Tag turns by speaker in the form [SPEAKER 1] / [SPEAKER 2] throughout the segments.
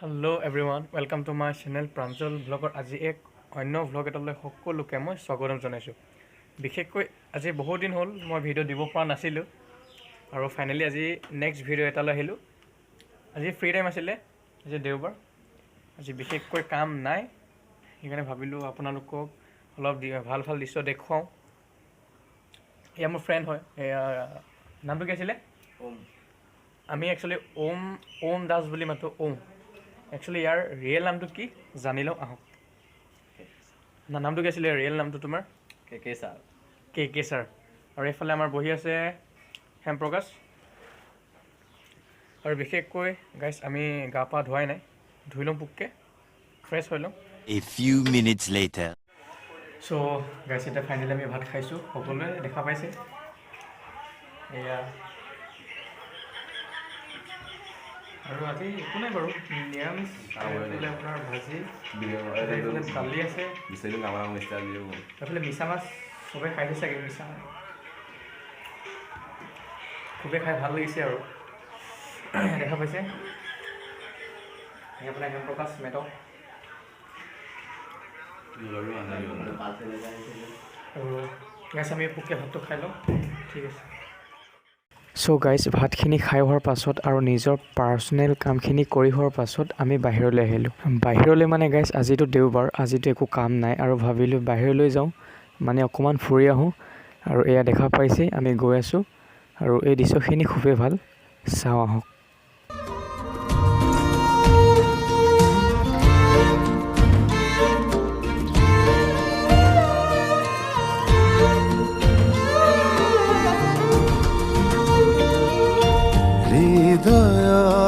[SPEAKER 1] Hello' everyone welcome to my channel Pranjal ব্লগৰ আজি এক অন্য ভ্লগ এটালৈ সকলোকে মই স্বাগতম জনাইছোঁ। বিশেষকৈ আজি বহুত দিন হ'ল মই ভিডিঅ' দিব পৰা নাছিলোঁ আৰু ফাইনেলি আজি নেক্সট ভিডিঅ' এটালৈ আহিলোঁ। আজি ফ্ৰী টাইম আছিলে আজি দেওবাৰ। আজি বিশেষকৈ কাম নাই সেইকাৰণে ভাবিলোঁ আপোনালোকক অলপ ভাল ভাল দৃশ্য দেখুৱাওঁ। এয়া মোৰ ফ্ৰেণ্ড হয় এয়া নামটো কি আছিলে? আমি একচুৱেলি ওম ওম দাস বুলি মাতোঁ ওম। একচুৱেলি ইয়াৰ ৰিয়েল নামটো কি জানি লওঁ আহক। না নামটো কি আছিলে? ৰিয়েল নামটো তোমাৰ?
[SPEAKER 2] কে কে ছাৰ
[SPEAKER 1] কে কে ছাৰ আৰু এইফালে আমাৰ বহি আছে হেম প্ৰকাশ আৰু বিশেষকৈ গাইছ আমি গা পা ধোৱাই নাই। ধুই লওঁ পোককৈ ফ্ৰেছ হৈ লওঁ।
[SPEAKER 3] A few minutes later.
[SPEAKER 1] So' guys এতিয়া ফাইনেলি আমি ভাত খাইছোঁ সকলোৱে দেখা পাইছে। এয়া আৰু আজি একো নাই বাৰু নিৰামিষ এইফালে আপোনাৰ ভাজি। এইফালে দালি আছে। এইফালে মিছা মাছ চবেই খাইছে চাগে মিছা মাছ। খুবেই খাই ভালো লাগিছে আৰু। দেখা পাইছে। আপোনাৰ হেম প্ৰকাশ মেটক আৰু গাইছ আমি পোকে ভাতটো খাই লওঁ ঠিক আছে। চ' গাইজ ভাতখিনি খাই হোৱাৰ পাছত আৰু নিজৰ পাৰ্চনেল কামখিনি কৰি হোৱাৰ পাছত আমি বাহিৰলৈ আহিলোঁ। বাহিৰলৈ মানে গাইজ আজিতো দেওবাৰ আজিতো একো কাম নাই আৰু ভাবিলোঁ বাহিৰলৈ যাওঁ মানে অকণমান ফুৰি আহোঁ আৰু এয়া দেখা পাইছে আমি গৈ আছোঁ আৰু এই দৃশ্যখিনি খুবেই ভাল। চাওঁ আহক।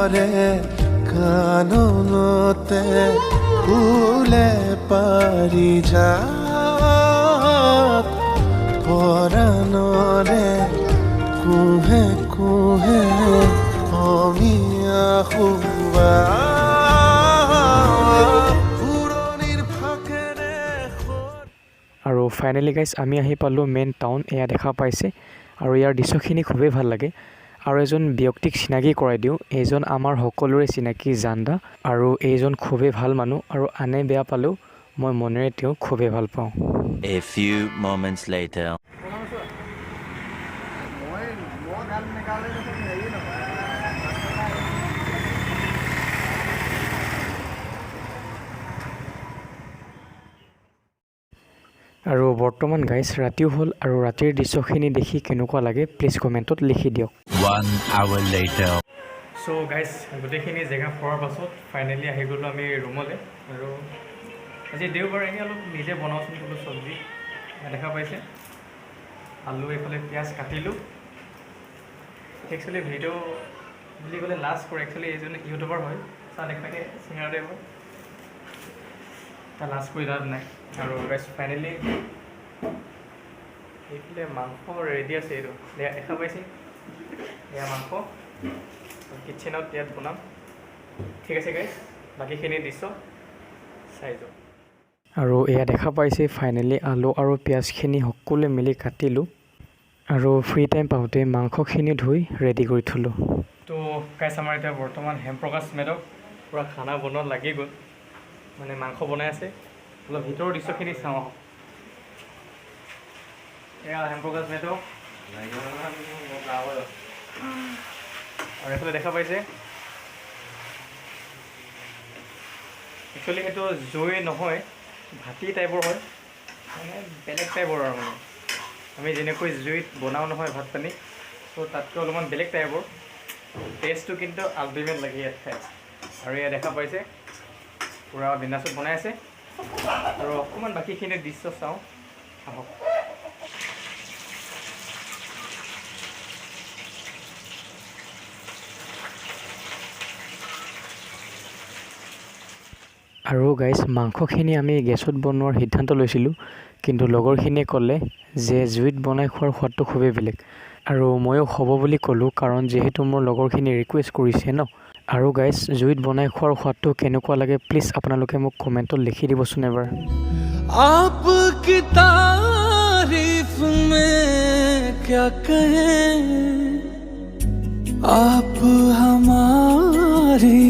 [SPEAKER 4] হৃদয়ৰে কাননতে ফুলে পাৰি যা পৰাণৰে কুহে কুহে অমিয়া ফাকেৰে
[SPEAKER 1] আৰু ফাইনেলি গাইজ আমি আহি পালোঁ মেইন টাউন এয়া দেখা পাইছে। আৰু ইয়াৰ দৃশ্যখিনি খুবেই ভালো লাগে। আৰু এজন ব্যক্তিক চিনাকি কৰাই দিওঁ। এইজন আমাৰ সকলোৰে চিনাকি জান্দা আৰু এইজন খুবেই ভালো মানুহ আৰু আনে বেয়া পালেও মই মনেৰে তেওঁক খুবেই ভালো পাওঁ। আৰু বৰ্তমান গাইজ ৰাতিও হ'ল আৰু ৰাতিৰ দৃশ্যখিনি দেখি কেনেকুৱা লাগে প্লিজ কমেণ্টত লিখি দিয়ক।
[SPEAKER 3] One hour later.
[SPEAKER 1] So' guys গোটেইখিনি জেগা ফুৰাৰ পাছত ফাইনেলি আহি গ'লোঁ আমি ৰুমলৈ আৰু আজি দেওবাৰ এনেই অলপ নিজে বনাওঁচোন বোলো চব্জি। দেখা পাইছে। আলু এইফালে পিঁয়াজ কাটিলোঁ। একচুৱেলি ভিডিঅ' বুলি ক'লে লাজ কৰে একচুৱেলি এইজন ইউটিউবাৰ হয়। চাহ দেখাকৈ চিঙাৰ টাইপৰ তাৰ লাজ কৰি লাভ নাই। আৰু গাইজ ফাইনেলি এইফালে মাংস ৰেডি আছে এইটো। দেখা পাইছে? এয়া মাংস। কিটচেনত ইয়াত বনাম। ঠিক আছে গাইজ বাকীখিনি দৃশ্য চাই যাওঁ। আৰু এয়া দেখা পাইছে ফাইনেলি আলু আৰু পিঁয়াজখিনি সকলোৱে মিলি কাটিলোঁ। আৰু ফ্ৰী টাইম পাওঁতে মাংসখিনি ধুই ৰেডি কৰি থ'লোঁ। তো গাইজ আমাৰ এতিয়া বৰ্তমান হেমপ্ৰকাশ মেডক পূৰা খানা বনোৱাত লাগি গ'ল। মানে মাংস বনাই আছে। অলপ ভিতৰৰ দৃশ্যখিনি চাওঁ এয়া হেমপ্ৰকাশ মেডক আৰু এইফালে দেখা পাইছে একচুৱেলি সেইটো জুই নহয় ভাটি টাইপৰ হয় মানে বেলেগ টাইপৰ আৰু মানে আমি যেনেকৈ জুইত বনাওঁ নহয় ভাত পানী চ' তাতকৈ অলপমান বেলেগ টাইপৰ টেষ্টটো কিন্তু আল্টিমেট লাগে ইয়াত খাই আৰু ইয়াত দেখা পাইছে পূৰা বিন্দাছত বনাই আছে আৰু অকণমান বাকীখিনি দৃশ্য চাওঁ। আহক। আৰু গাইজ মাংসখিনি আমি গেছত বনোৱাৰ সিদ্ধান্ত লৈছিলোঁ কিন্তু লগৰখিনিয়ে ক'লে যে জুইত বনাই খোৱাৰ সোৱাদটো খুবেই বেলেগ। আৰু ময়ো হ'ব বুলি ক'লোঁ কাৰণ যিহেতু মোৰ লগৰখিনি ৰিকুৱেষ্ট কৰিছে ন। আৰু গাইজ জুইত বনাই খোৱাৰ সোৱাদটো কেনেকুৱা লাগে প্লিজ আপোনালোকে মোক কমেণ্টত লিখি দিবচোন এবাৰ
[SPEAKER 4] आपकी तारीफ में क्या कहें आप हमारी